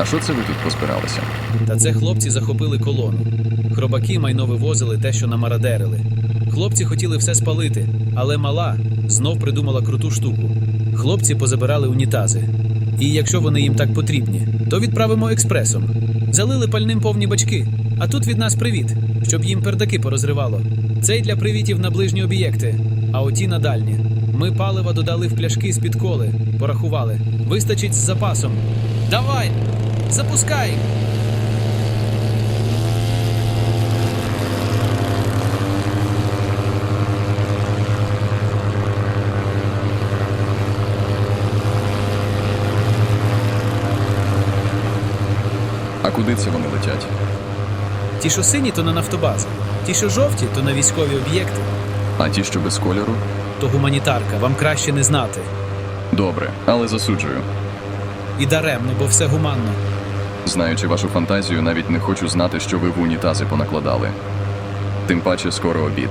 А що це ви тут позбиралися? Та це хлопці захопили колону. Хробаки майно вивозили те, що намарадерили. Хлопці хотіли все спалити, але мала знов придумала круту штуку. Хлопці позабирали унітази. І якщо вони їм так потрібні, то відправимо експресом. Залили пальним повні бачки. А тут від нас привіт, щоб їм пердаки порозривало. Цей для привітів на ближні об'єкти, а оті на дальні. Ми палива додали в пляшки з-під коли, порахували. Вистачить з запасом. Давай! Запускай! А куди це вони летять? Ті, що сині, то на нафтобази, ті, що жовті, то на військові об'єкти, А ті, що без кольору? то гуманітарка, вам краще не знати. Добре, але засуджую. І даремно, бо все гуманно. Знаючи вашу фантазію, навіть не хочу знати, що ви в унітази понакладали. Тим паче скоро обід.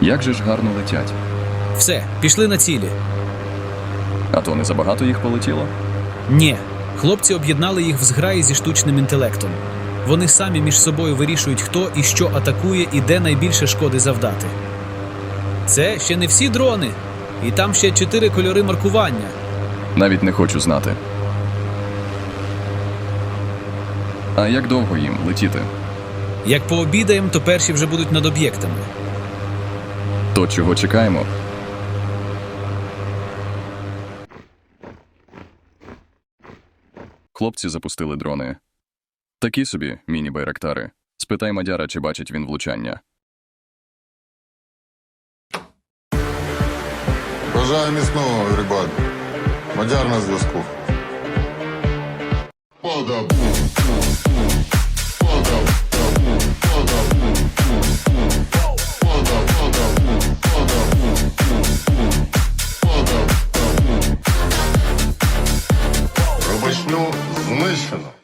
Як же ж гарно летять? Все, пішли на цілі. А то не забагато їх полетіло? Ні, хлопці об'єднали їх в зграї зі штучним інтелектом. Вони самі між собою вирішують, хто і що атакує і де найбільше шкоди завдати. Це ще не всі дрони, і там ще чотири кольори маркування. Навіть не хочу знати. А як довго їм летіти? Як пообідаємо, то перші вже будуть над об'єктами. То чого чекаємо? Хлопці запустили дрони. Такі собі міні-байрактари. Спитай Мадяра, чи бачить він влучання. Бажаю міцного, рибаль. Мадяр на зв'язку. Рубашню знищено.